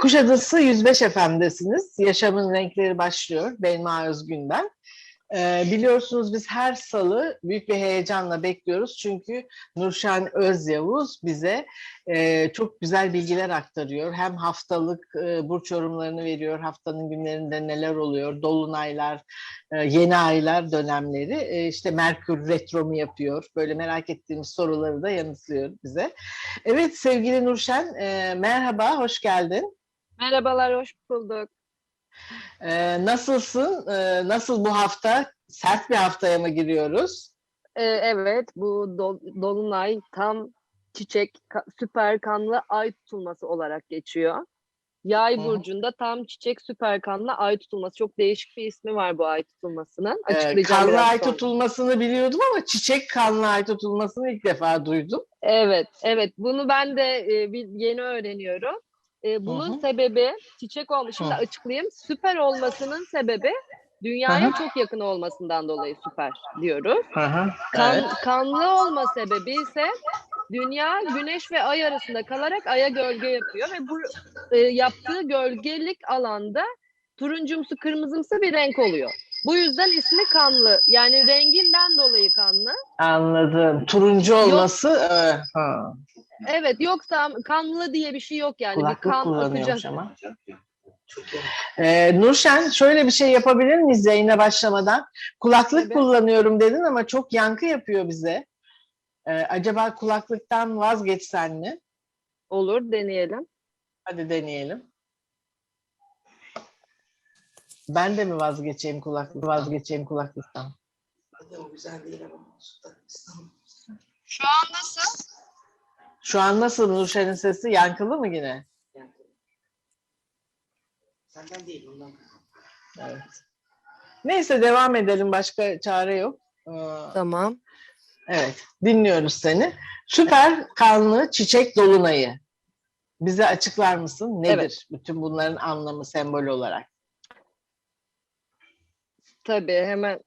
Kuşadası 105 FM'desiniz. Yaşamın Renkleri başlıyor. Belma Özgün ben. Ee, biliyorsunuz biz her salı büyük bir heyecanla bekliyoruz. Çünkü Nurşen Özyavuz bize e, çok güzel bilgiler aktarıyor. Hem haftalık e, burç yorumlarını veriyor. Haftanın günlerinde neler oluyor. Dolunaylar, e, yeni aylar dönemleri. E, işte Merkür retro mu yapıyor? Böyle merak ettiğimiz soruları da yanıtlıyor bize. Evet sevgili Nurşen e, merhaba, hoş geldin. Merhabalar, hoş bulduk. Ee, nasılsın? Ee, nasıl bu hafta? Sert bir haftaya mı giriyoruz? Ee, evet, bu dol- Dolunay tam çiçek, ka- süper kanlı ay tutulması olarak geçiyor. Yay hı. burcunda tam çiçek süper kanlı ay tutulması. Çok değişik bir ismi var bu ay tutulmasının. Ee, Açıklayacağım kanlı biraz ay sonra. tutulmasını biliyordum ama çiçek kanlı ay tutulmasını ilk defa duydum. Evet, evet. Bunu ben de e, bir- yeni öğreniyorum. E, bunun hı. sebebi çiçek olmuş. Şimdi Hı. açıklayayım. Süper olmasının sebebi dünyaya Hı çok yakın olmasından dolayı süper diyoruz. Kan, Evet. Kanlı olma sebebi ise dünya güneş ve ay arasında kalarak aya gölge yapıyor ve bu e, yaptığı gölgelik alanda turuncumsu kırmızımsı bir renk oluyor. Bu yüzden ismi kanlı. Yani renginden dolayı kanlı. Anladım. Turuncu olması. evet, ha. Evet yoksa kanlı diye bir şey yok yani. bir Kulaklık kan kullanıyormuş akacak. ama. Ee, Nurşen şöyle bir şey yapabilir miyiz yayına başlamadan? Kulaklık Tabii. kullanıyorum dedin ama çok yankı yapıyor bize. Ee, acaba kulaklıktan vazgeçsen mi? Olur deneyelim. Hadi deneyelim. Ben de mi vazgeçeyim kulaklık vazgeçeyim kulaklıktan? Hadi o güzel değil ama. Şu an nasıl? Şu an nasıl Nurşen'in sesi yankılı mı yine? Yani. Senden değil ondan. Evet. Neyse devam edelim başka çare yok. Ee, Tamam. Evet dinliyoruz seni. Süper kanlı çiçek dolunayı. Bize açıklar mısın? Nedir Evet. bütün bunların anlamı sembol olarak? Tabii hemen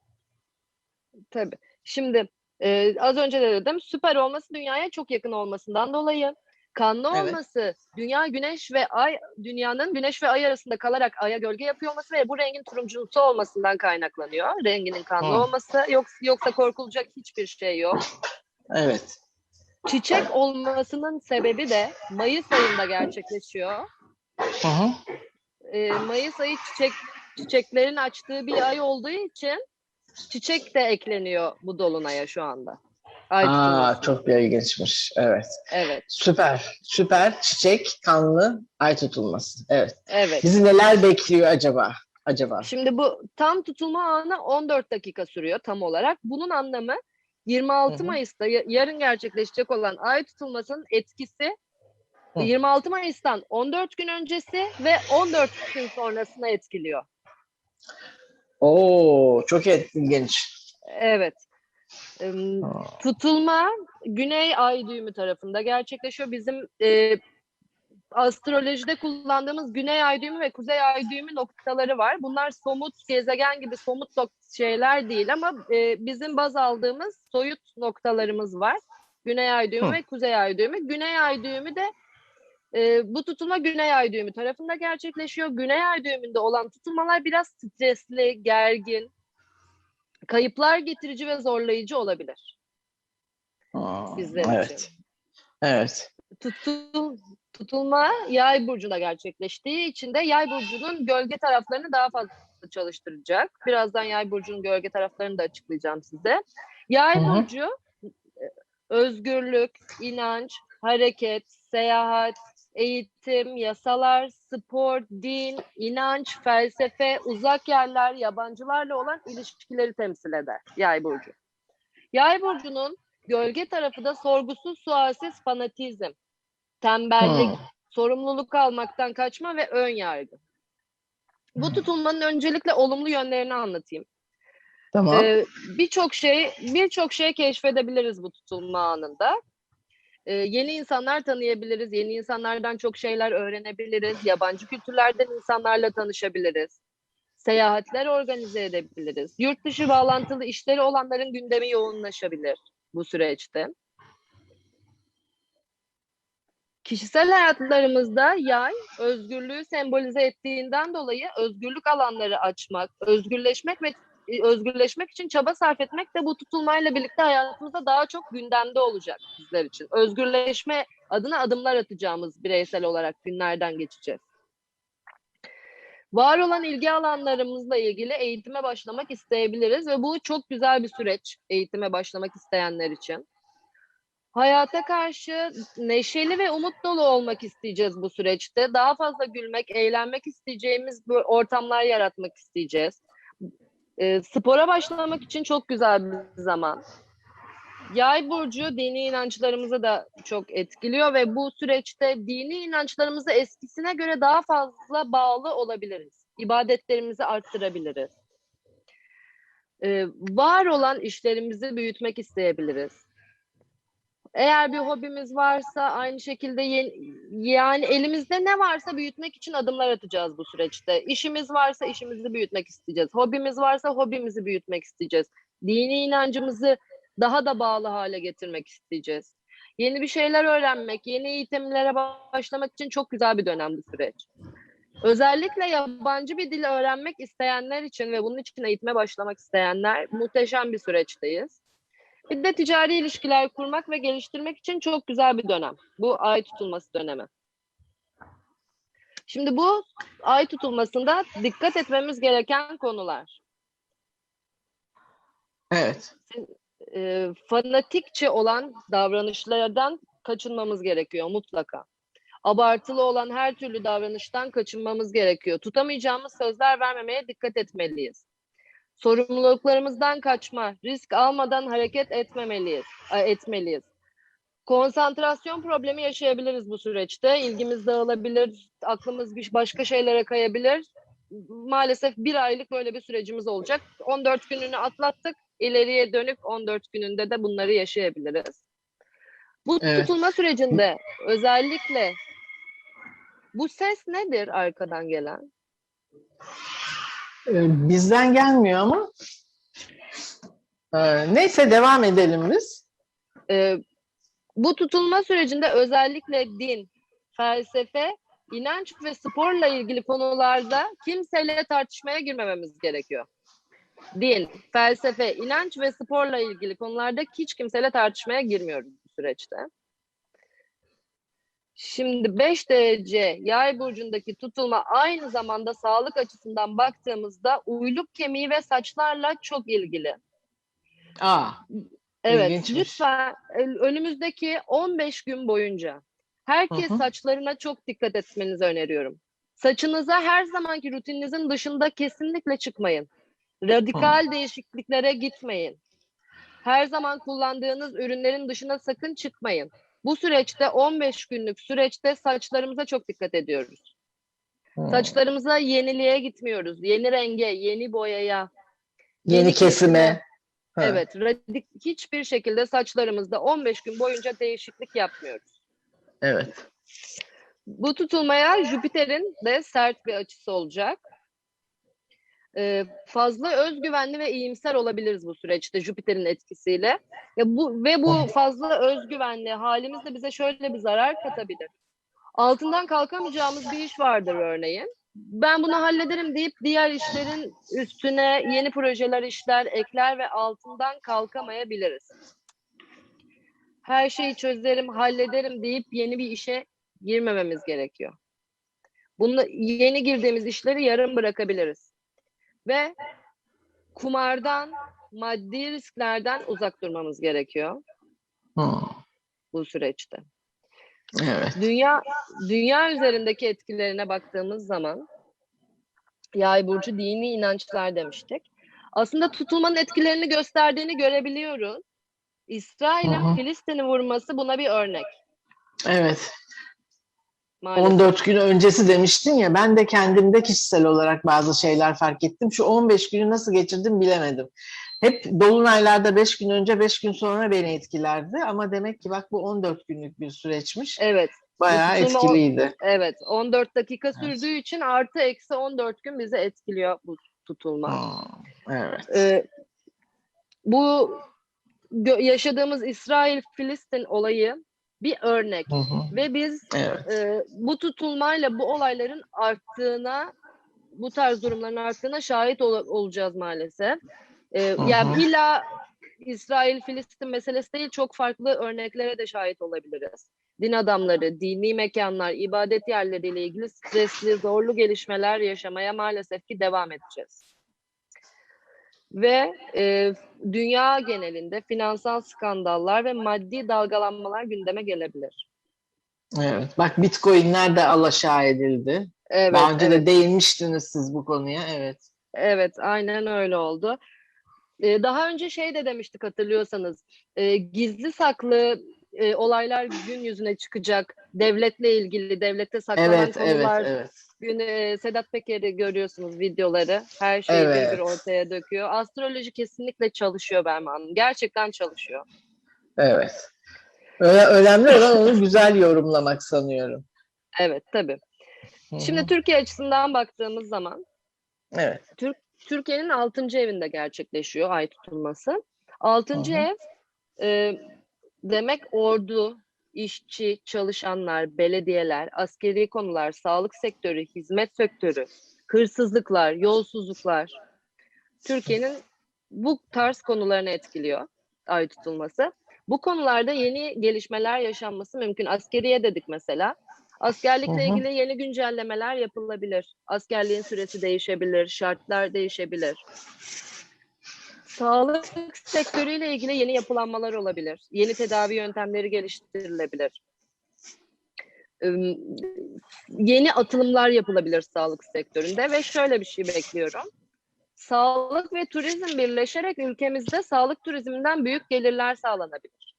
tabii. Şimdi e, az önce de dedim süper olması dünyaya çok yakın olmasından dolayı kanlı Evet. olması dünya güneş ve ay dünyanın güneş ve ay arasında kalarak aya gölge yapıyor olması ve bu rengin turuncumsu olmasından kaynaklanıyor. Renginin kanlı Hı. olması yoksa, yoksa korkulacak hiçbir şey yok. Evet. Çiçek olmasının sebebi de Mayıs ayında gerçekleşiyor. Hı hı. e, Mayıs ayı çiçek çiçeklerin açtığı bir ay olduğu için çiçek de ekleniyor bu dolunaya şu anda. Ay Aa, tutulmasına. çok bir ilginçmiş. Evet. Evet, Süper. Süper çiçek kanlı ay tutulması. Evet. evet. Bizi neler bekliyor acaba? Acaba. Şimdi bu tam tutulma anı 14 dakika sürüyor tam olarak. Bunun anlamı 26 Hı hı. Mayıs'ta ya- yarın gerçekleşecek olan ay tutulmasının etkisi Hı. 26 Mayıs'tan 14 gün öncesi ve 14 gün sonrasına etkiliyor. Oo, çok ilginç. Evet. Tutulma Güney Ay düğümü tarafında gerçekleşiyor. Bizim e, astrolojide kullandığımız Güney Ay düğümü ve Kuzey Ay düğümü noktaları var. Bunlar somut gezegen gibi somut şeyler değil ama e, bizim baz aldığımız soyut noktalarımız var. Güney Ay düğümü Hı. ve Kuzey Ay düğümü. Güney Ay düğümü de e, bu tutulma Güney Ay düğümü tarafında gerçekleşiyor. Güney Ay düğümünde olan tutulmalar biraz stresli, gergin, kayıplar getirici ve zorlayıcı olabilir. aa, evet. için. Evet. Tutul, tutulma yay burcunda gerçekleştiği için de yay burcunun gölge taraflarını daha fazla çalıştıracak. Birazdan yay burcunun gölge taraflarını da açıklayacağım size. Yay Hı hı. burcu e, özgürlük, inanç, hareket, seyahat, eğitim, yasalar, spor, din, inanç, felsefe, uzak yerler, yabancılarla olan ilişkileri temsil eder yay burcu. Yay burcunun gölge tarafı da sorgusuz sualsiz fanatizm, tembellik, Hı. sorumluluk almaktan kaçma ve ön yargı. Bu Hı. tutulmanın öncelikle olumlu yönlerini anlatayım. Tamam. Ee, birçok şey birçok şey keşfedebiliriz bu tutulma anında. Ee, yeni insanlar tanıyabiliriz, yeni insanlardan çok şeyler öğrenebiliriz, yabancı kültürlerden insanlarla tanışabiliriz. Seyahatler organize edebiliriz. Yurt dışı bağlantılı işleri olanların gündemi yoğunlaşabilir bu süreçte. Kişisel hayatlarımızda yay özgürlüğü sembolize ettiğinden dolayı özgürlük alanları açmak, özgürleşmek ve e, özgürleşmek için çaba sarf etmek de bu tutulmayla birlikte hayatımızda daha çok gündemde olacak bizler için. Özgürleşme adına adımlar atacağımız bireysel olarak günlerden geçeceğiz. Var olan ilgi alanlarımızla ilgili eğitime başlamak isteyebiliriz ve bu çok güzel bir süreç eğitime başlamak isteyenler için. Hayata karşı neşeli ve umut dolu olmak isteyeceğiz bu süreçte. Daha fazla gülmek, eğlenmek isteyeceğimiz ortamlar yaratmak isteyeceğiz. E, spora başlamak için çok güzel bir zaman. Yay burcu dini inançlarımızı da çok etkiliyor ve bu süreçte dini inançlarımızı eskisine göre daha fazla bağlı olabiliriz. İbadetlerimizi arttırabiliriz. Ee, var olan işlerimizi büyütmek isteyebiliriz. Eğer bir hobimiz varsa aynı şekilde yeni- yani elimizde ne varsa büyütmek için adımlar atacağız bu süreçte. İşimiz varsa işimizi büyütmek isteyeceğiz. Hobimiz varsa hobimizi büyütmek isteyeceğiz. Dini inancımızı daha da bağlı hale getirmek isteyeceğiz. Yeni bir şeyler öğrenmek, yeni eğitimlere başlamak için çok güzel bir dönem bu süreç. Özellikle yabancı bir dil öğrenmek isteyenler için ve bunun için eğitime başlamak isteyenler muhteşem bir süreçteyiz. Bir de ticari ilişkiler kurmak ve geliştirmek için çok güzel bir dönem. Bu ay tutulması dönemi. Şimdi bu ay tutulmasında dikkat etmemiz gereken konular. Evet. e, fanatikçe olan davranışlardan kaçınmamız gerekiyor mutlaka. Abartılı olan her türlü davranıştan kaçınmamız gerekiyor. Tutamayacağımız sözler vermemeye dikkat etmeliyiz. Sorumluluklarımızdan kaçma, risk almadan hareket etmemeliyiz, etmeliyiz. Konsantrasyon problemi yaşayabiliriz bu süreçte. İlgimiz dağılabilir, aklımız başka şeylere kayabilir. Maalesef bir aylık böyle bir sürecimiz olacak. 14 gününü atlattık ileriye dönük 14 gününde de bunları yaşayabiliriz. Bu Evet. tutulma sürecinde özellikle bu ses nedir arkadan gelen? Ee, Bizden gelmiyor ama Ee, neyse devam edelim biz. Ee, bu tutulma sürecinde özellikle din, felsefe, inanç ve sporla ilgili konularda kimseyle tartışmaya girmememiz gerekiyor. Din, felsefe, inanç ve sporla ilgili konularda hiç kimseyle tartışmaya girmiyoruz bu süreçte. Şimdi 5 derece yay burcundaki tutulma aynı zamanda sağlık açısından baktığımızda uyluk kemiği ve saçlarla çok ilgili. Aa, Evet, İlginçmiş. lütfen e, önümüzdeki 15 gün boyunca herkes Hı hı. saçlarına çok dikkat etmenizi öneriyorum. Saçınıza her zamanki rutininizin dışında kesinlikle çıkmayın. Radikal değişikliklere gitmeyin. Her zaman kullandığınız ürünlerin dışına sakın çıkmayın. Bu süreçte 15 günlük süreçte saçlarımıza çok dikkat ediyoruz. hmm. Saçlarımıza yeniliğe gitmiyoruz. Yeni renge, yeni boyaya, yeni yeni kesime. kesime. Ha, Evet, radik hiçbir şekilde saçlarımızda 15 gün boyunca değişiklik yapmıyoruz. Evet. Bu tutulmaya Jüpiter'in de sert bir açısı olacak. Ee, fazla özgüvenli ve iyimser olabiliriz bu süreçte Jüpiter'in etkisiyle. Ya bu ve bu fazla özgüvenli halimiz de bize şöyle bir zarar katabilir. Altından kalkamayacağımız bir iş vardır örneğin. Ben bunu hallederim deyip diğer işlerin üstüne yeni projeler, işler ekler ve altından kalkamayabiliriz. Her şeyi çözerim, hallederim deyip yeni bir işe girmememiz gerekiyor. Bunu yeni girdiğimiz işleri yarım bırakabiliriz. Ve kumardan, maddi risklerden uzak durmamız gerekiyor Hmm, bu süreçte. Evet. Dünya dünya üzerindeki etkilerine baktığımız zaman yay burcu dini inançlar demiştik. Aslında tutulmanın etkilerini gösterdiğini görebiliyoruz. İsrail'in. Filistin'i vurması buna bir örnek. Evet. Maalesef. 14 gün öncesi demiştin ya ben de kendimde kişisel olarak bazı şeyler fark ettim. Şu 15 günü nasıl geçirdim bilemedim. Hep dolunaylarda 5 gün önce 5 gün sonra beni etkilerdi ama demek ki bak bu 14 günlük bir süreçmiş. Evet, Bayağı etkiliydi. evet. 14 dakika Evet. sürdüğü için artı eksi 14 gün bizi etkiliyor bu tutulma. Hmm, Evet. Ee, bu yaşadığımız İsrail-Filistin olayı bir örnek. Hı hı. Ve biz Evet. e, bu tutulmayla bu olayların arttığına, bu tarz durumların arttığına şahit ol- olacağız maalesef. E, yani hı. illa İsrail-Filistin meselesi değil, çok farklı örneklere de şahit olabiliriz. Din adamları, dini mekanlar, ibadet yerleriyle ilgili stresli, zorlu gelişmeler yaşamaya maalesef ki devam edeceğiz. Ve e, dünya genelinde finansal skandallar ve maddi dalgalanmalar gündeme gelebilir. Evet. Bak Bitcoin'ler de alaşağı edildi. Evet, Daha önce evet. de değinmiştiniz siz bu konuya. Evet. Evet, aynen öyle oldu. Ee, daha önce şey de demiştik hatırlıyorsanız, e, gizli saklı e, olaylar gün yüzüne çıkacak. Devletle ilgili, devlette saklanan Evet, evet, konular. evet. Gün, e, Sedat Peker'i görüyorsunuz videoları. Her şeyi Evet. bir bir ortaya döküyor. Astroloji kesinlikle çalışıyor Berma Hanım. Gerçekten çalışıyor. Evet. Öyle, önemli olan onu güzel yorumlamak sanıyorum. Evet, tabii. Şimdi Türkiye açısından baktığımız zaman evet. Türkiye'nin 6. evinde gerçekleşiyor ay tutulması. 6. Hı hı. ev e, demek ordu, işçi, çalışanlar, belediyeler, askeri konular, sağlık sektörü, hizmet sektörü, hırsızlıklar, yolsuzluklar. Türkiye'nin bu tarz konularını etkiliyor ay tutulması. Bu konularda yeni gelişmeler yaşanması mümkün. Askeriye dedik mesela. Askerlikle hı. ilgili yeni güncellemeler yapılabilir. Askerliğin süresi değişebilir, şartlar değişebilir. Sağlık sektörüyle ilgili yeni yapılanmalar olabilir. Yeni tedavi yöntemleri geliştirilebilir. Yeni atılımlar yapılabilir sağlık sektöründe ve şöyle bir şey bekliyorum. Sağlık ve turizm birleşerek ülkemizde sağlık turizminden büyük gelirler sağlanabilir.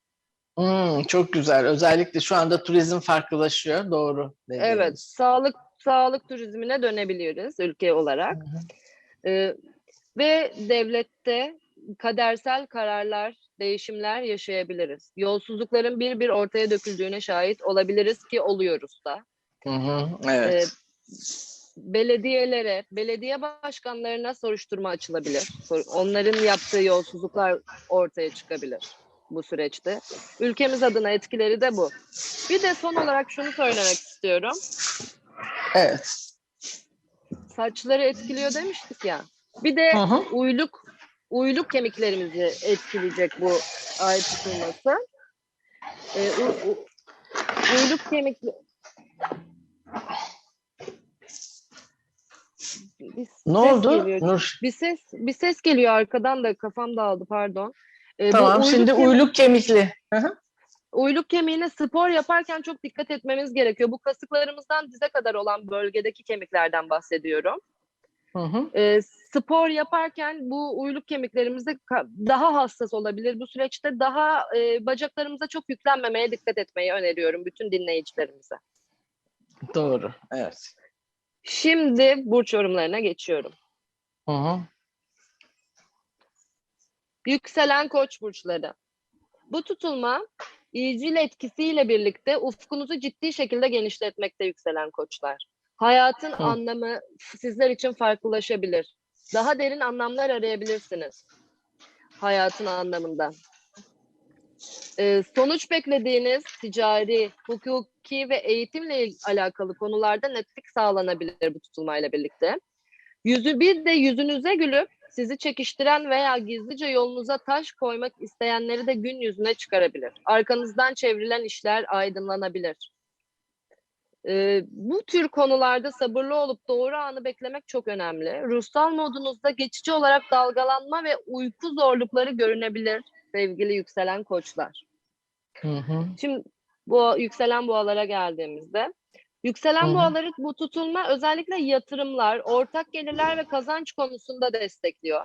Hmm, çok güzel. Özellikle şu anda turizm farklılaşıyor. Doğru. Evet, dediğiniz. sağlık sağlık turizmine dönebiliyoruz ülke olarak. Hı hı. Ee, ve devlette kadersel kararlar, değişimler yaşayabiliriz. Yolsuzlukların bir bir ortaya döküldüğüne şahit olabiliriz ki oluyoruz da. Hı hı, Ee, Evet. belediyelere, belediye başkanlarına soruşturma açılabilir. Onların yaptığı yolsuzluklar ortaya çıkabilir bu süreçte. Ülkemiz adına etkileri de bu. Bir de son olarak şunu söylemek istiyorum. Evet. Saçları etkiliyor demiştik ya. Bir de Hı hı. uyluk uyluk kemiklerimizi etkileyecek bu ay tutulması. Ee, u- u- uyluk kemik Bir Ne oldu? geliyor. Nur. Bir ses bir ses geliyor arkadan da kafam dağıldı pardon. Ee, Tamam. uyluk Şimdi kemik- uyluk kemikli. Uyluk kemiğine spor yaparken çok dikkat etmemiz gerekiyor. Bu kasıklarımızdan dize kadar olan bölgedeki kemiklerden bahsediyorum. Hı hı. E, spor yaparken bu uyluk kemiklerimizde daha hassas olabilir. Bu süreçte daha e, bacaklarımıza çok yüklenmemeye dikkat etmeyi öneriyorum bütün dinleyicilerimize. Doğru. Evet. Şimdi burç yorumlarına geçiyorum. Hı hı. Yükselen koç burçları. Bu tutulma iyicil etkisiyle birlikte ufkunuzu ciddi şekilde genişletmekte yükselen koçlar. Hayatın Hı. anlamı sizler için farklılaşabilir. Daha derin anlamlar arayabilirsiniz. Hayatın anlamında. Ee, sonuç beklediğiniz ticari, hukuki ve eğitimle alakalı konularda netlik sağlanabilir bu tutulmayla birlikte. Yüzü bir de yüzünüze gülüp sizi çekiştiren veya gizlice yolunuza taş koymak isteyenleri de gün yüzüne çıkarabilir. Arkanızdan çevrilen işler aydınlanabilir. Ee, bu tür konularda sabırlı olup doğru anı beklemek çok önemli. Ruhsal modunuzda geçici olarak dalgalanma ve uyku zorlukları görünebilir sevgili yükselen koçlar. Hı hı. Şimdi bu yükselen boğalara geldiğimizde yükselen hı. boğaları bu tutulma özellikle yatırımlar, ortak gelirler ve kazanç konusunda destekliyor.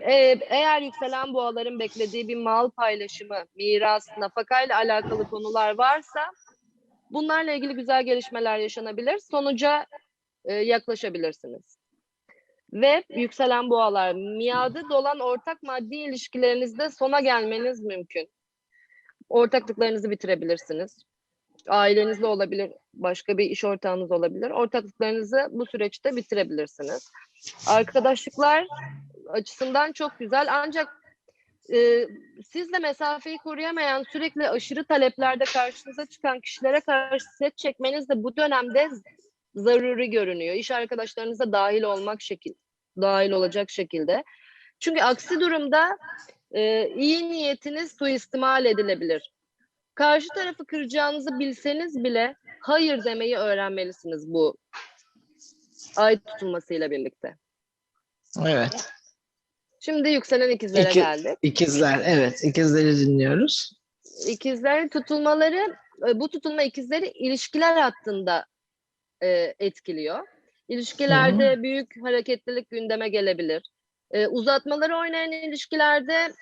Ee, eğer yükselen boğaların beklediği bir mal paylaşımı, miras, nafakayla alakalı konular varsa bunlarla ilgili güzel gelişmeler yaşanabilir. Sonuca e, yaklaşabilirsiniz. Ve yükselen boğalar, miadı dolan ortak maddi ilişkilerinizde sona gelmeniz mümkün. Ortaklıklarınızı bitirebilirsiniz. Ailenizle olabilir, başka bir iş ortağınız olabilir. Ortaklıklarınızı bu süreçte bitirebilirsiniz. Arkadaşlıklar açısından çok güzel ancak e, siz de mesafeyi koruyamayan sürekli aşırı taleplerde karşınıza çıkan kişilere karşı set çekmeniz de bu dönemde zaruri görünüyor. İş arkadaşlarınıza dahil olmak şekil, dahil olacak şekilde. Çünkü aksi durumda e, iyi niyetiniz suistimal edilebilir. Karşı tarafı kıracağınızı bilseniz bile hayır demeyi öğrenmelisiniz bu ay tutulmasıyla birlikte. Evet. Şimdi yükselen ikizlere İki- geldik. İkizler. Evet. İkizleri dinliyoruz. İkizlerin tutulmaları, e, bu tutulma ikizleri ilişkiler hattında e, etkiliyor. İlişkilerde büyük hareketlilik gündeme gelebilir. E, uzatmaları oynayan ilişkilerde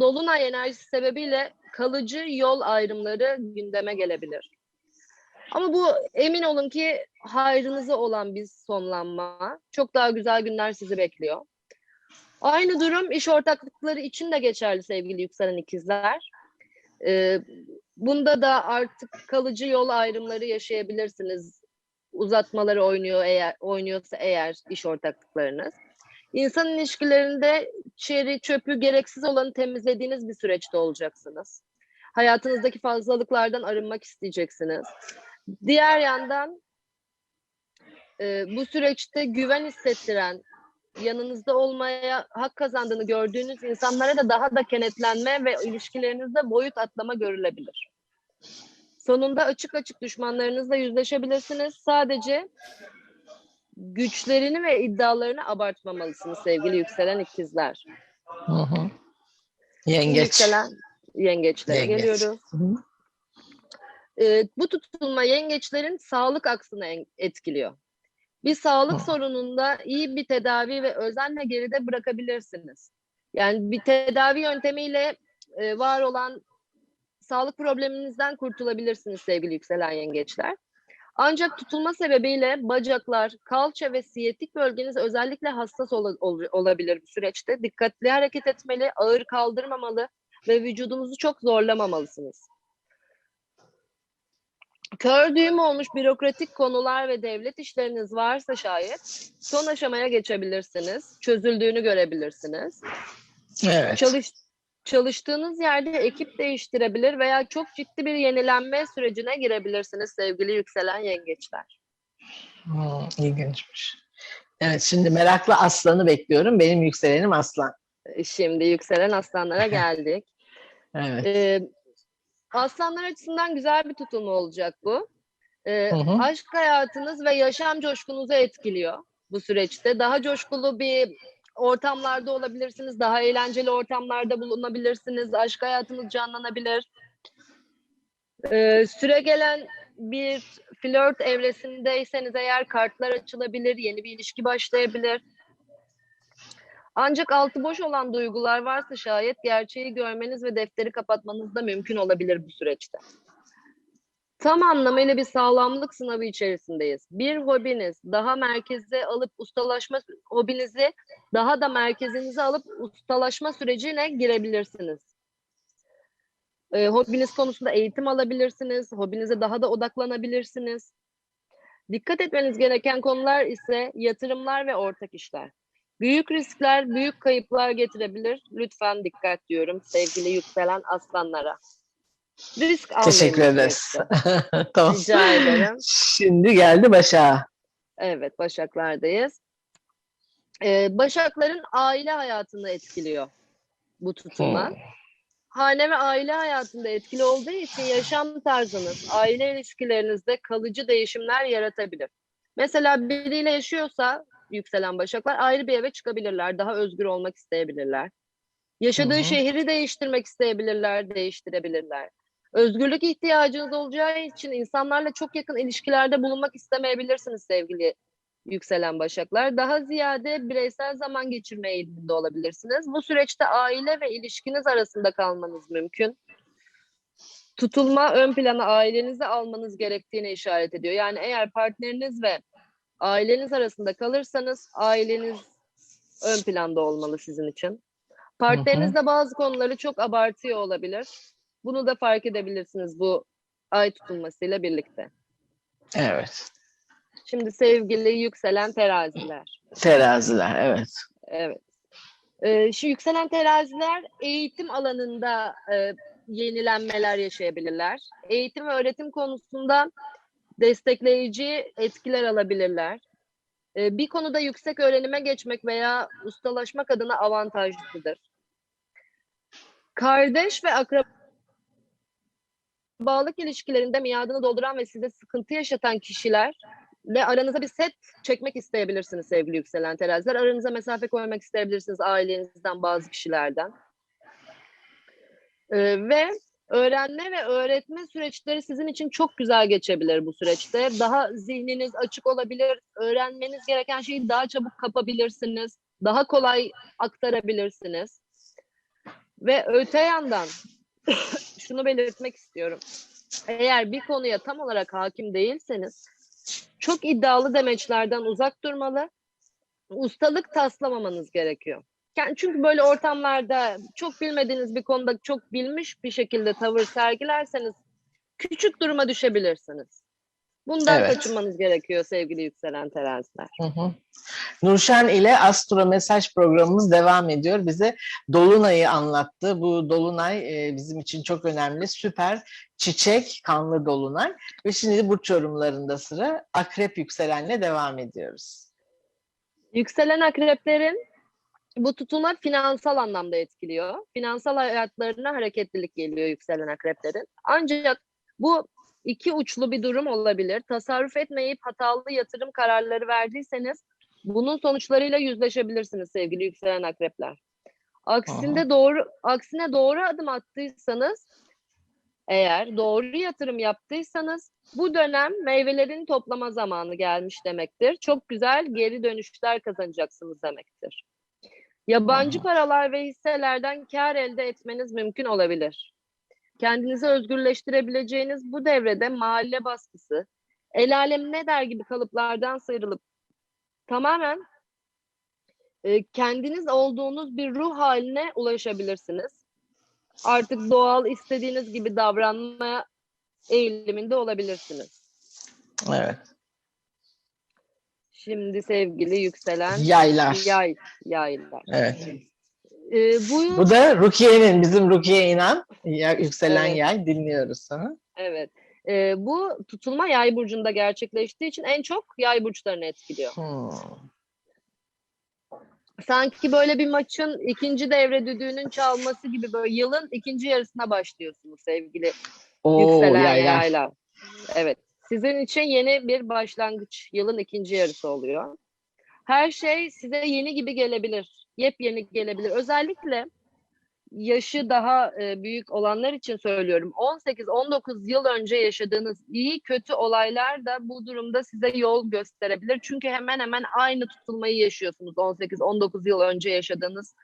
dolunay enerjisi sebebiyle kalıcı yol ayrımları gündeme gelebilir. Ama bu emin olun ki hayrınıza olan bir sonlanma. Çok daha güzel günler sizi bekliyor. Aynı durum iş ortaklıkları için de geçerli sevgili yükselen ikizler. Ee, bunda da artık kalıcı yol ayrımları yaşayabilirsiniz. Uzatmaları oynuyor eğer oynuyorsa eğer iş ortaklıklarınız. İnsan ilişkilerinde çeri, çöpü, gereksiz olanı temizlediğiniz bir süreçte olacaksınız. Hayatınızdaki fazlalıklardan arınmak isteyeceksiniz. Diğer yandan e, bu süreçte güven hissettiren, yanınızda olmaya hak kazandığını gördüğünüz insanlara da daha da kenetlenme ve ilişkilerinizde boyut atlama görülebilir. Sonunda açık açık düşmanlarınızla yüzleşebilirsiniz. Sadece güçlerini ve iddialarını abartmamalısınız sevgili yükselen ikizler. Hı hı. Yengeç. Yükselen yengeçlere Yengeç. geliyoruz. Hı hı. Ee, bu tutulma yengeçlerin sağlık aksını etkiliyor. Bir sağlık sorununda iyi bir tedavi ve özenle geride bırakabilirsiniz. Yani bir tedavi yöntemiyle e, var olan sağlık probleminizden kurtulabilirsiniz sevgili yükselen yengeçler. Ancak tutulma sebebiyle bacaklar, kalça ve siyetik bölgeniz özellikle hassas ola- ol- olabilir bu süreçte. Dikkatli hareket etmeli, ağır kaldırmamalı ve vücudunuzu çok zorlamamalısınız. Kör düğüm olmuş bürokratik konular ve devlet işleriniz varsa şayet son aşamaya geçebilirsiniz. Çözüldüğünü görebilirsiniz. Evet. Çalış, çalıştığınız yerde ekip değiştirebilir veya çok ciddi bir yenilenme sürecine girebilirsiniz sevgili yükselen yengeçler. Hı, ilginçmiş. Evet şimdi merakla aslanı bekliyorum. Benim yükselenim aslan. Şimdi yükselen aslanlara geldik. Evet. Ee, aslanlar açısından güzel bir tutulma olacak bu. Ee, Hı hı. aşk hayatınız ve yaşam coşkunuzu etkiliyor bu süreçte. Daha coşkulu bir ortamlarda olabilirsiniz. Daha eğlenceli ortamlarda bulunabilirsiniz. Aşk hayatınız canlanabilir. Ee, süre gelen bir flört evresindeyseniz eğer kartlar açılabilir, yeni bir ilişki başlayabilir. Ancak altı boş olan duygular varsa şayet gerçeği görmeniz ve defteri kapatmanız da mümkün olabilir bu süreçte. Tam anlamıyla bir sağlamlık sınavı içerisindeyiz. Bir hobiniz daha merkeze alıp ustalaşma hobinizi daha da merkezinize alıp ustalaşma sürecine girebilirsiniz. Ee, hobiniz konusunda eğitim alabilirsiniz. Hobinize daha da odaklanabilirsiniz. Dikkat etmeniz gereken konular ise yatırımlar ve ortak işler. Büyük riskler, büyük kayıplar getirebilir. Lütfen dikkat diyorum sevgili yükselen aslanlara. Risk almayın. Teşekkür ederiz. tamam. Rica ederim. Şimdi geldi Başak'a. Evet, Başaklardayız. Ee, Başakların aile hayatını etkiliyor bu tutulma. Hı. Hane ve aile hayatında etkili olduğu için yaşam tarzınız, aile ilişkilerinizde kalıcı değişimler yaratabilir. Mesela biriyle yaşıyorsa yükselen başaklar ayrı bir eve çıkabilirler, daha özgür olmak isteyebilirler. Yaşadığı Hı hı. şehri değiştirmek isteyebilirler, değiştirebilirler. Özgürlük ihtiyacınız olacağı için insanlarla çok yakın ilişkilerde bulunmak istemeyebilirsiniz sevgili yükselen başaklar. Daha ziyade bireysel zaman geçirme eğiliminde olabilirsiniz. Bu süreçte aile ve ilişkiniz arasında kalmanız mümkün. Tutulma ön plana ailenizi almanız gerektiğine işaret ediyor. Yani eğer partneriniz ve aileniz arasında kalırsanız aileniz ön planda olmalı sizin için. Partneriniz de bazı konuları çok abartıyor olabilir. Bunu da fark edebilirsiniz bu ay tutulmasıyla birlikte. Evet. Şimdi sevgili yükselen teraziler. Teraziler evet. Evet. Ee, şu yükselen teraziler eğitim alanında e, yenilenmeler yaşayabilirler. Eğitim ve öğretim konusunda destekleyici etkiler alabilirler. Ee, bir konuda yüksek öğrenime geçmek veya ustalaşmak adına avantajlıdır. Kardeş ve akrabalık ilişkilerinde miadını dolduran ve size sıkıntı yaşatan kişilerle aranıza bir set çekmek isteyebilirsiniz sevgili yükselen teraziler. Aranıza mesafe koymak isteyebilirsiniz ailenizden bazı kişilerden. Ee, ve öğrenme ve öğretme süreçleri sizin için çok güzel geçebilir bu süreçte. Daha zihniniz açık olabilir, öğrenmeniz gereken şeyi daha çabuk kapabilirsiniz, daha kolay aktarabilirsiniz. Ve öte yandan şunu belirtmek istiyorum. Eğer bir konuya tam olarak hakim değilseniz çok iddialı demeçlerden uzak durmalı, ustalık taslamamanız gerekiyor. Çünkü böyle ortamlarda çok bilmediğiniz bir konuda çok bilmiş bir şekilde tavır sergilerseniz küçük duruma düşebilirsiniz. Bundan Evet. kaçınmanız gerekiyor sevgili yükselen teraziler. Hı hı. Nurşen ile Astro Mesaj programımız devam ediyor. Bize Dolunay'ı anlattı. Bu Dolunay e, bizim için çok önemli. Süper çiçek, kanlı Dolunay. Ve şimdi burç yorumlarında sıra Akrep yükselenle devam ediyoruz. Yükselen akreplerin bu tutulma finansal anlamda etkiliyor. Finansal hayatlarına hareketlilik geliyor yükselen akreplerin. Ancak bu iki uçlu bir durum olabilir. Tasarruf etmeyip hatalı yatırım kararları verdiyseniz bunun sonuçlarıyla yüzleşebilirsiniz sevgili yükselen akrepler. Aksinde doğru aksine doğru adım attıysanız eğer doğru yatırım yaptıysanız bu dönem meyvelerin toplama zamanı gelmiş demektir. Çok güzel geri dönüşler kazanacaksınız demektir. Yabancı paralar ve hisselerden kar elde etmeniz mümkün olabilir. Kendinizi özgürleştirebileceğiniz bu devrede mahalle baskısı, el alem ne der gibi kalıplardan sıyrılıp tamamen e, kendiniz olduğunuz bir ruh haline ulaşabilirsiniz. Artık doğal istediğiniz gibi davranma eğiliminde olabilirsiniz. Evet. Şimdi sevgili yükselen Yaylar. yay yaylar. Evet. Ee, bu Bu da Rukiye'nin, bizim Rukiye İnan, yükselen Evet. yay dinliyoruz sana. evet. Ee, bu tutulma yay burcunda gerçekleştiği için en çok yay burçlarını etkiliyor. Hmm. Sanki böyle bir maçın ikinci devre düdüğünün çalması gibi böyle yılın ikinci yarısına başlıyorsunuz sevgili Oo, yükselen yaylar. yaylar. Evet. Sizin için yeni bir başlangıç, yılın ikinci yarısı oluyor. Her şey size yeni gibi gelebilir, yepyeni gelebilir. Özellikle yaşı daha e, büyük olanlar için söylüyorum. 18-19 yıl önce yaşadığınız iyi kötü olaylar da bu durumda size yol gösterebilir. Çünkü hemen hemen aynı tutulmayı yaşıyorsunuz 18-19 yıl önce yaşadığınız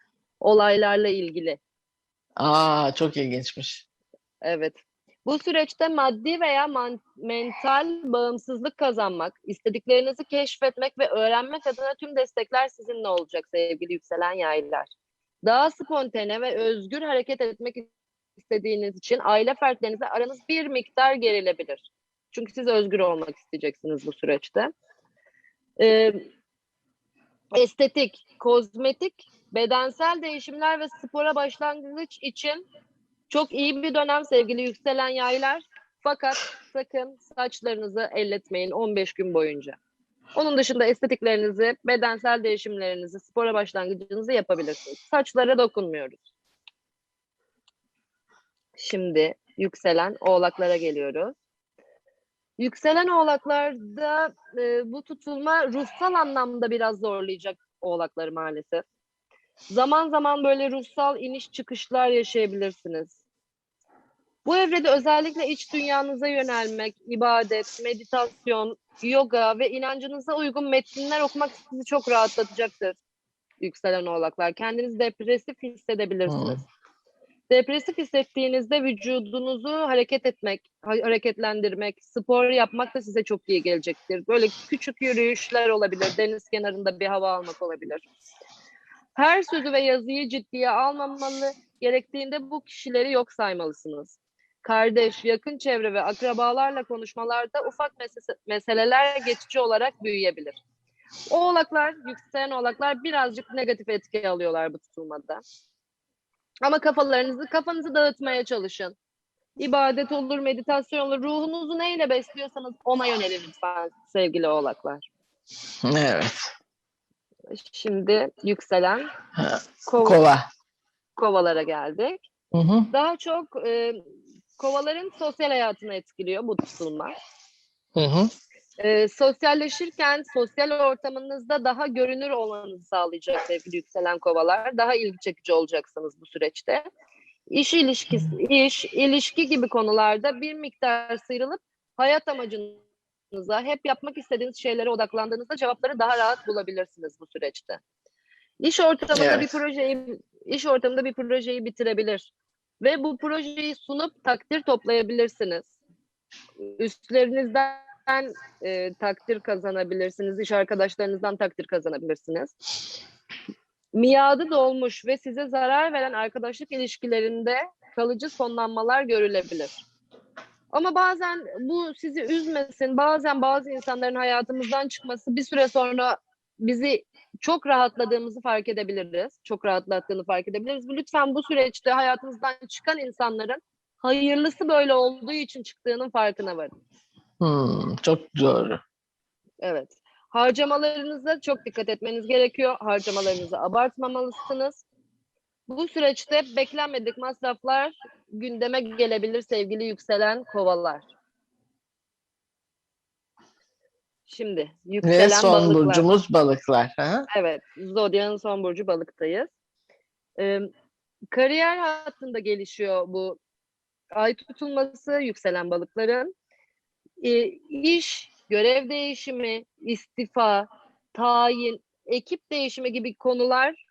olaylarla ilgili. Aa, çok ilginçmiş. Evet. Bu süreçte maddi veya mental bağımsızlık kazanmak, istediklerinizi keşfetmek ve öğrenmek adına tüm destekler sizinle olacak sevgili yükselen yaylar. Daha spontane ve özgür hareket etmek istediğiniz için aile fertlerinizle aranız bir miktar gerilebilir. Çünkü siz özgür olmak isteyeceksiniz bu süreçte. Ee, estetik, kozmetik, bedensel değişimler ve spora başlangıç için çok iyi bir dönem sevgili yükselen yaylar. Fakat sakın saçlarınızı elletmeyin 15 gün boyunca. Onun dışında estetiklerinizi, bedensel değişimlerinizi, spora başlangıcınızı yapabilirsiniz. Saçlara dokunmuyoruz. Şimdi yükselen oğlaklara geliyoruz. Yükselen oğlaklarda e, bu tutulma ruhsal anlamda biraz zorlayacak oğlakları maalesef. Zaman zaman böyle ruhsal iniş çıkışlar yaşayabilirsiniz. Bu evrede özellikle iç dünyanıza yönelmek, ibadet, meditasyon, yoga ve inancınıza uygun metinler okumak sizi çok rahatlatacaktır. Yükselen oğlaklar. Kendinizi depresif hissedebilirsiniz. Depresif hissettiğinizde vücudunuzu hareket etmek, ha- hareketlendirmek, spor yapmak da size çok iyi gelecektir. Böyle küçük yürüyüşler olabilir, deniz kenarında bir hava almak olabilir. Her sözü ve yazıyı ciddiye almamalı, gerektiğinde bu kişileri yok saymalısınız. Kardeş, yakın çevre ve akrabalarla konuşmalarda ufak mesele- meseleler geçici olarak büyüyebilir. Oğlaklar, yükselen oğlaklar birazcık negatif etki alıyorlar bu tutulmada. Ama kafalarınızı, kafanızı dağıtmaya çalışın. İbadet olur, meditasyon olur. Ruhunuzu neyle besliyorsanız ona yönelin lütfen sevgili oğlaklar. Evet. Şimdi yükselen kova- Kova. kovalara geldik. Hı hı. Daha çok e, kovaların sosyal hayatını etkiliyor bu tutulma. Hı hı. E, sosyalleşirken sosyal ortamınızda daha görünür olmanızı sağlayacak sevgili yükselen kovalar. Daha ilgi çekici olacaksınız bu süreçte. İş ilişkisi, iş, ilişki gibi konularda bir miktar sıyrılıp hayat amacınıza, hep yapmak istediğiniz şeylere odaklandığınızda cevapları daha rahat bulabilirsiniz bu süreçte. İş ortamında Evet. bir projeyi iş ortamında bir projeyi bitirebilir ve bu projeyi sunup takdir toplayabilirsiniz. Üstlerinizden e, takdir kazanabilirsiniz, iş arkadaşlarınızdan takdir kazanabilirsiniz. Miadı dolmuş ve size zarar veren arkadaşlık ilişkilerinde kalıcı sonlanmalar görülebilir. Ama bazen bu sizi üzmesin, bazen bazı insanların hayatımızdan çıkması bir süre sonra bizi çok rahatladığımızı fark edebiliriz. Çok rahatlattığını fark edebiliriz. Lütfen bu süreçte hayatınızdan çıkan insanların hayırlısı böyle olduğu için çıktığının farkına varın. Hmm, çok doğru. Evet. Harcamalarınıza çok dikkat etmeniz gerekiyor. Harcamalarınızı abartmamalısınız. Bu süreçte beklenmedik masraflar gündeme gelebilir sevgili yükselen kovalar. Şimdi Ve yükselen son balıklar. burcumuz balıklar. Ha? Evet, Zodya'nın son burcu balıktayız. Ee, kariyer hattında gelişiyor bu ay tutulması, yükselen balıkların. Ee, iş, görev değişimi, istifa, tayin, ekip değişimi gibi konular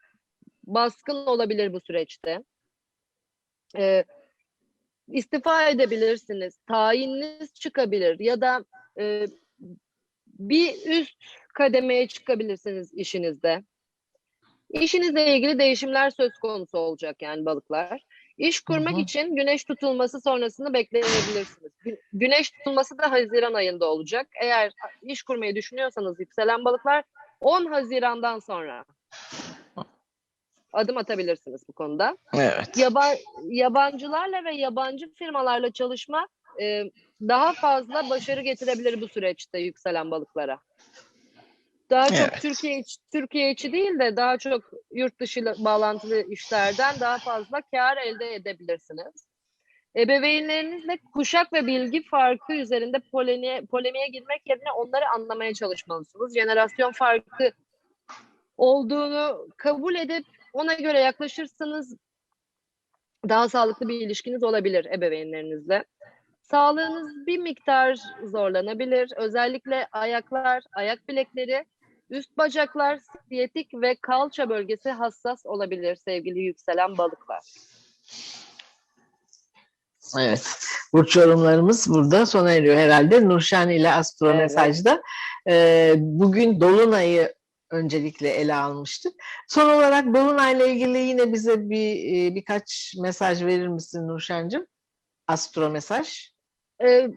baskın olabilir bu süreçte. Ee, istifa edebilirsiniz, tayininiz çıkabilir ya da e, bir üst kademeye çıkabilirsiniz işinizde. İşinizle ilgili değişimler söz konusu olacak yani balıklar. İş kurmak hı. için güneş tutulması sonrasını bekleyebilirsiniz. Gü- Güneş tutulması da Haziran ayında olacak. Eğer iş kurmayı düşünüyorsanız yükselen balıklar 10 Haziran'dan sonra adım atabilirsiniz bu konuda. Evet. Yaba, yabancılarla ve yabancı firmalarla çalışma e, daha fazla başarı getirebilir bu süreçte yükselen balıklara. Daha çok Evet. Türkiye içi, Türkiye içi değil de daha çok yurt dışı bağlantılı işlerden daha fazla kar elde edebilirsiniz. Ebeveynlerinizle kuşak ve bilgi farkı üzerinde polemiğe, polemiğe girmek yerine onları anlamaya çalışmalısınız. Jenerasyon farkı olduğunu kabul edip ona göre yaklaşırsanız daha sağlıklı bir ilişkiniz olabilir ebeveynlerinizle. Sağlığınız bir miktar zorlanabilir. Özellikle ayaklar, ayak bilekleri, üst bacaklar, siyetik ve kalça bölgesi hassas olabilir sevgili yükselen balıklar. Evet. Burç yorumlarımız burada sona eriyor herhalde. Nurşen ile Astro Evet. Mesaj'da e, bugün Dolunay'ı öncelikle ele almıştık. Son olarak Dolunay'la ilgili yine bize bir e, birkaç mesaj verir misin Nurşen'cim? Astro mesaj. Ee,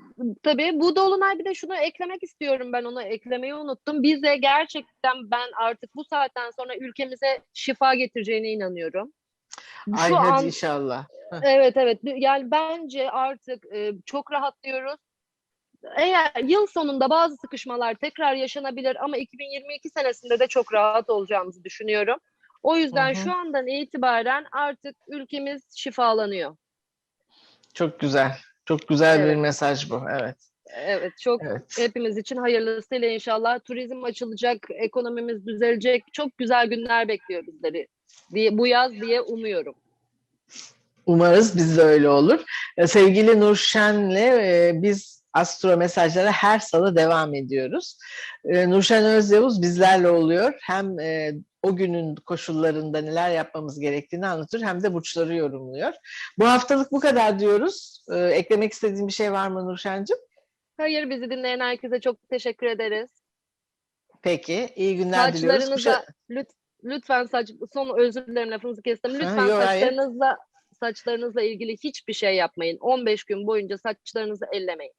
tabii bu dolunay bir de şunu eklemek istiyorum ben onu eklemeyi unuttum. Bize gerçekten ben artık bu saatten sonra ülkemize şifa getireceğine inanıyorum. Ay Şu hadi an inşallah. Evet evet yani bence artık e, çok rahatlıyoruz. Eğer yıl sonunda bazı sıkışmalar tekrar yaşanabilir ama 2022 senesinde de çok rahat olacağımızı düşünüyorum. O yüzden Hı hı. şu andan itibaren artık ülkemiz şifalanıyor. Çok güzel. Çok güzel bir Evet. mesaj bu. Evet. Evet çok Evet. hepimiz için hayırlısıyla inşallah turizm açılacak, ekonomimiz düzelecek. Çok güzel günler bekliyor bizleri diye bu yaz diye umuyorum. Umarız biz de öyle olur. Sevgili Nurşen'le biz Astro Mesajlara her salı devam ediyoruz. E, Nurşen Özyavuz bizlerle oluyor. Hem e, o günün koşullarında neler yapmamız gerektiğini anlatır hem de burçları yorumluyor. Bu haftalık bu kadar diyoruz. E, eklemek istediğin bir şey var mı Nurşen'cim? Hayır bizi dinleyen herkese çok teşekkür ederiz. Peki, iyi günler diliyoruz. Şey- Saçlarınıza lüt, lütfen saç son özür dilerim lafınızı kestim. Lütfen yok, hayır. saçlarınızla saçlarınızla ilgili hiçbir şey yapmayın. 15 gün boyunca saçlarınızı ellemeyin.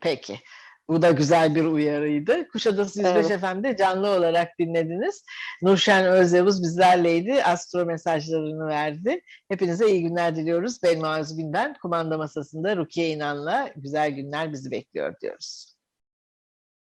Peki. Bu da güzel bir uyarıydı. Kuşadası 105 Evet. FM'de canlı olarak dinlediniz. Nurşen Özyavuz bizlerleydi. Astro mesajlarını verdi. Hepinize iyi günler diliyoruz. Ben Muaz Günden. Kumanda masasında Rukiye İnan'la güzel günler bizi bekliyor diyoruz.